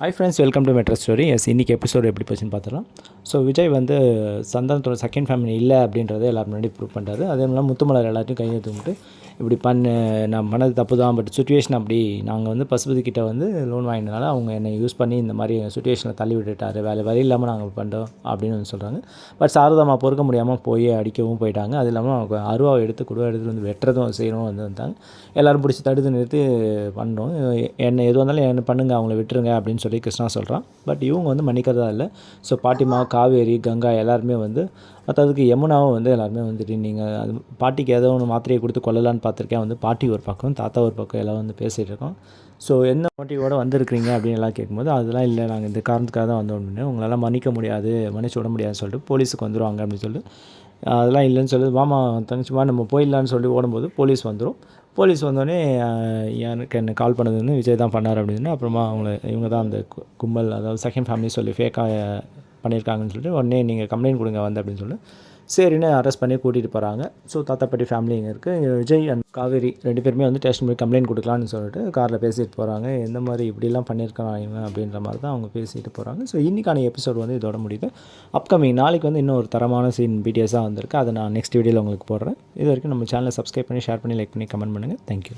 Hi friends welcome to Madras stories இன்றைக்கி episode எப்படி போச்சுன்னு பார்த்துலாம் ஸோ விஜய் வந்து சந்தானத்தோட செகண்ட் ஃபேமிலி இல்லை அப்படின்றத எல்லாரும் முன்னாடி ப்ரூவ் பண்ணுறாரு அதே மாதிரி முத்துமலர் எல்லாத்தையும் கையை தூக்கிட்டு இப்படி பண்ணு நான் பண்ணது தப்பு தான் பட் சுச்சுவேஷன் அப்படி நாங்கள் வந்து பசுபதி கிட்ட வந்து லோன் வாங்கினதுனால அவங்க என்னை யூஸ் பண்ணி இந்த மாதிரி சுச்சுவேஷனில் தள்ளி விட்டுட்டாரு. வேலை வழி இல்லாமல் நாங்கள் பண்ணுறோம் அப்படின்னு வந்து சொல்கிறாங்க பட் சாரதாமா பொறுக்க முடியாமல் போய் அடிக்கவும் போயிட்டாங்க. அது இல்லாமல் அவங்க அருவாவை எடுத்து குடுவை எடுத்து வந்து வெட்டுறதும் செய்யணும் வந்து வந்தாங்க. எல்லோரும் பிடிச்சி தடுத்து நிறுத்தி பண்ணுறோம் என்ன எது வந்தாலும் என்ன பண்ணுங்க அவங்கள விட்டுருங்க அப்படின்னு சொல்லி கிருஷ்ணா சொல்கிறான் பட் இவங்க வந்து மன்னிக்கிறதா இல்லை. ஸோ பாட்டிமா காவேரி கங்கா எல்லாருமே வந்து மற்றதுக்கு யமுனாவும் வந்து எல்லாருமே வந்துட்டு நீங்கள் அது பாட்டிக்கு ஏதோ ஒன்று மாத்திரையை கொடுத்து கொள்ளலான்னு பார்த்துருக்கேன். வந்து பாட்டி ஒரு பக்கம் தாத்தா ஒரு பக்கம் எல்லாம் வந்து பேசிகிட்டு இருக்கோம். ஸோ எந்த மோட்டிவோட வந்திருக்கிறீங்க அப்படின்னு எல்லாம் கேட்கும்போது அதெல்லாம் இல்லை நாங்கள் இந்த காரணத்துக்காக தான் வந்தோம் அப்படின்னு உங்களால் மன்னிக்க முடியாது மன்னிச்சு விட முடியாதுன்னு சொல்லிட்டு போலீஸுக்கு வந்துடுவாங்க அப்படின்னு சொல்லிட்டு அதெல்லாம் இல்லைன்னு சொல்லி மாமா தங்கச்சிமா நம்ம போயிடலான்னு சொல்லி ஓடும்போது போலீஸ் வந்துடும் போலீஸ் வந்தோடனே எனக்கு என்ன கால் பண்ணதுன்னு விஜய் தான் பண்ணார் அப்படின்னு அப்புறமா அவங்கள இவங்க தான் அந்த கும்பல் அதாவது செகண்ட் ஃபேமிலி சொல்லி ஃபேக்காக பண்ணியிருக்காங்கன்னு சொல்லிட்டு உடனே நீங்கள் கம்ப்ளைண்ட் கொடுங்க வந்து அப்படின்னு சொல்லிட்டு சரின்னு அரெஸ்ட் பண்ணி கூட்டிகிட்டு போகிறாங்க ஸோ தாத்தாப்பட்டி ஃபேமிலி இங்கே இருக்குது விஜய் அண்ட் காவேரி ரெண்டு பேருமே வந்து ஸ்டேஷன் போய் கம்ப்ளைண்ட் கொடுக்கலான்னு சொல்லிட்டு காரில் பேசிட்டு போகிறாங்க எந்த மாதிரி இப்படிலாம் பண்ணியிருக்கான் இவன் அப்படின்ற மாதிரி தான் அவங்க பேசிட்டு போகிறாங்க ஸோ இன்றைக்கான எபிசோட் வந்து இதோட முடியுது. அப்கமிங் நாளைக்கு வந்து இன்னும் ஒரு தரமான சீன் பிடிஎஸாக வந்திருக்கு. அதை நான் நெக்ஸ்ட் வீடியோவில் உங்களுக்கு போடுறேன். இது வரைக்கும் நம்ம சேனலை சப்ஸ்கிரைப் பண்ணி ஷேர் பண்ணி லைக் பண்ணி கமெண்ட் பண்ணுங்கள் தேங்க்யூ